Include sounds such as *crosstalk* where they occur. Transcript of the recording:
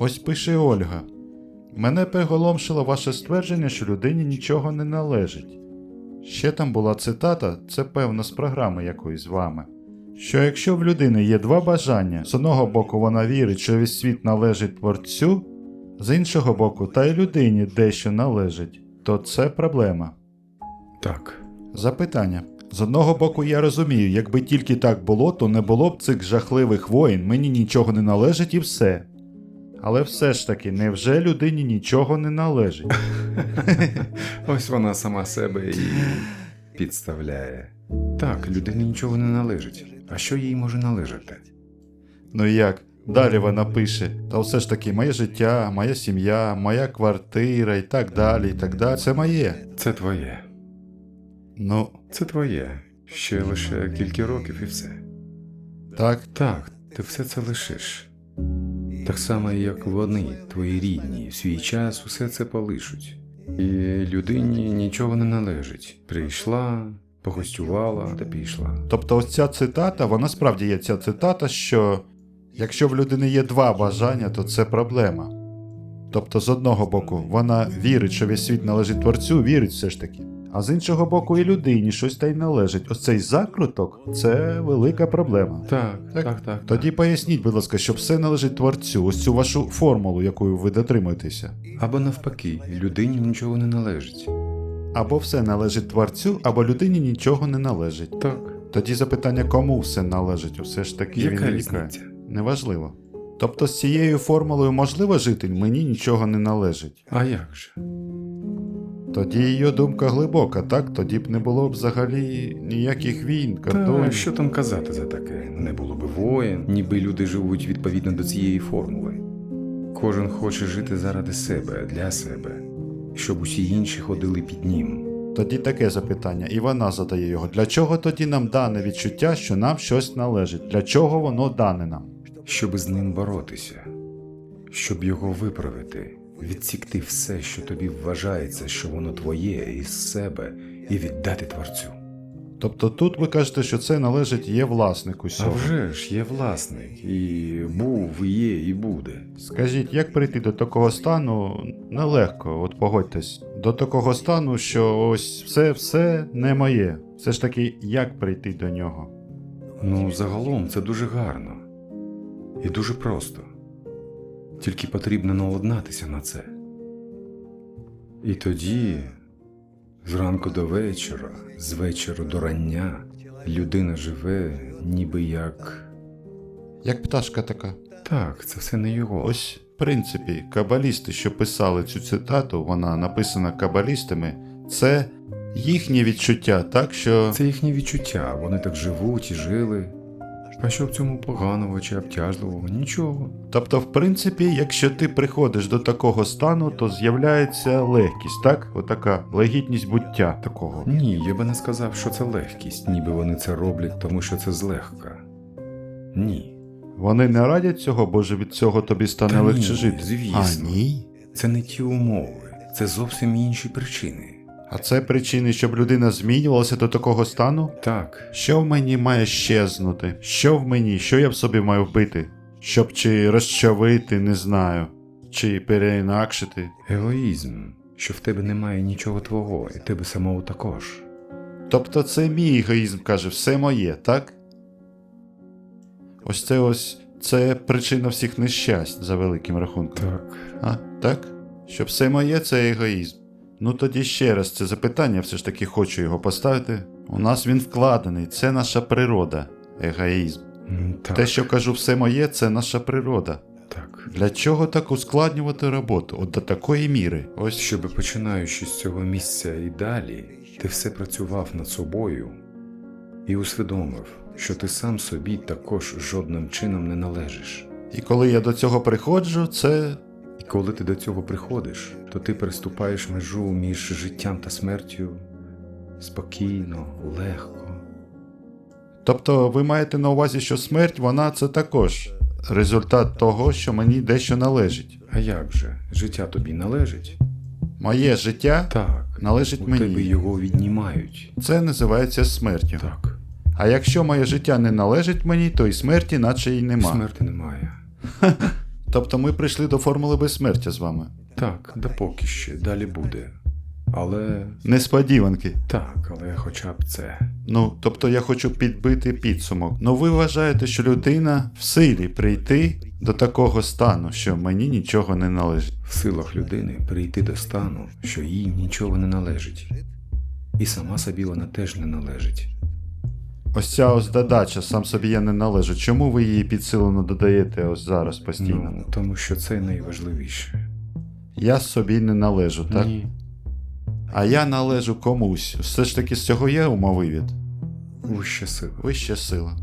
Ось пише Ольга. Мене приголомшило ваше ствердження, що людині нічого не належить. Ще там була цитата, це певно з програми якоїсь з вами. Що якщо в людини є два бажання, з одного боку вона вірить, що весь світ належить творцю, з іншого боку, та й людині дещо належить, то це проблема. Так. Запитання. З одного боку, я розумію, якби тільки так було, то не було б цих жахливих воїн, мені нічого не належить і все. Але все ж таки, невже людині нічого не належить? *laughs* Ось вона сама себе і підставляє. Так, людині нічого не належить. А що їй може належати? Ну як? Далі вона пише: та все ж таки, моє життя, моя сім'я, моя квартира і так далі, і так далі. Це моє. Це твоє. Ну, Це твоє. Ще лише кілька років і все. так, Так, ти все це лишиш. Так само, як вони, твої рідні, в свій час усе це полишуть. І людині нічого не належить. Прийшла, погостювала та пішла. Тобто, ось ця цитата, вона справді є ця цитата, що якщо в людини є два бажання, то це проблема. Тобто, з одного боку, вона вірить, що весь світ належить творцю, вірить все ж таки. А з іншого боку, і людині щось та й належить. Ось цей закруток це велика проблема. Так, Так. так, так. Тоді поясніть, будь ласка, що все належить творцю, ось цю вашу формулу, якою ви дотримуєтеся. Або навпаки, людині нічого не належить. Або все належить творцю, або людині нічого не належить. Так. Тоді запитання, кому все належить, усе ж таки Яка він різниця? Неважливо. Тобто з цією формулою можливо жити, мені нічого не належить. А як же? Тоді її думка глибока, так? Тоді б не було б взагалі ніяких війн, Та що там казати за таке? Не було би воїн, ніби люди живуть відповідно до цієї формули. Кожен хоче жити заради себе, для себе, щоб усі інші ходили під ним. Тоді таке запитання, і вона задає його. Для чого тоді нам дане відчуття, що нам щось належить? Для чого воно дане нам? щоб з ним боротися, щоб його виправити, відсікти все, що тобі вважається, що воно твоє із себе, і віддати творцю. Тобто тут ви кажете, що це належить є власнику А вже ж є власник, і був, і є, і буде. Скажіть, як прийти до такого стану нелегко, от погодьтесь, до такого стану, що ось все все не моє. Все ж таки, як прийти до нього? Ну, загалом це дуже гарно і дуже просто. Тільки потрібно наладнатися на це. І тоді, зранку до вечора, з вечора до рання, людина живе ніби як. Як пташка така. Так, це все не його. Ось, в принципі, кабалісти, що писали цю цитату, вона написана кабалістами, це їхнє відчуття, так що. Це їхні відчуття, вони так живуть і жили. А що в цьому поганого чи обтяжливого? Нічого. Тобто, в принципі, якщо ти приходиш до такого стану, то з'являється легкість, так? Отака легітність буття такого. Ні, я би не сказав, що це легкість, ніби вони це роблять, тому що це злегка. Ні. Вони не радять цього, бо ж від цього тобі стане Та легше ні, жити. звісно. А, ні. Це не ті умови, це зовсім інші причини. А це причини, щоб людина змінювалася до такого стану? Так, Що в мені має щезнути? Що в мені? Що я в собі маю вбити? Щоб чи розчавити, не знаю, чи переінакшити. егоїзм, що в тебе немає нічого твого, і тебе самого також. Тобто це мій егоїзм каже, все моє, так? Ось це ось це причина всіх нещасть за великим рахунком. Так. А, так? Що все моє це егоїзм. Ну тоді ще раз це запитання, все ж таки хочу його поставити. У нас він вкладений, це наша природа, егоїзм. Так, Те, що кажу, все моє, це наша природа. так. Для чого так ускладнювати роботу? От до такої міри. Ось Щоб починаючи з цього місця і далі, ти все працював над собою і усвідомив, що ти сам собі також жодним чином не належиш. І коли я до цього приходжу, це. І коли ти до цього приходиш, то ти переступаєш межу між життям та смертю спокійно, легко. Тобто ви маєте на увазі, що смерть, вона це також результат того, що мені дещо належить. А як же? Життя тобі належить? Моє життя Так. належить У тебе мені. його віднімають. Це називається смертю. Так. А якщо моє життя не належить мені, то і смерті наче й нема. Смерті немає. *laughs* Тобто ми прийшли до формули безсмертя з вами. Так, да поки ще, далі буде. Але Несподіванки. так, але хоча б це. Ну, тобто я хочу підбити підсумок. Ну ви вважаєте, що людина в силі прийти до такого стану, що мені нічого не належить. В силах людини прийти до стану, що їй нічого не належить. І сама собі вона теж не належить. Ось ця ось додача, сам собі я не належу. Чому ви її підсилено додаєте ось зараз постійно? Ну, тому що це найважливіше. Я собі не належу, так? Ні. А я належу комусь. Все ж таки з цього є умовивід. Вища сила. Вища сила.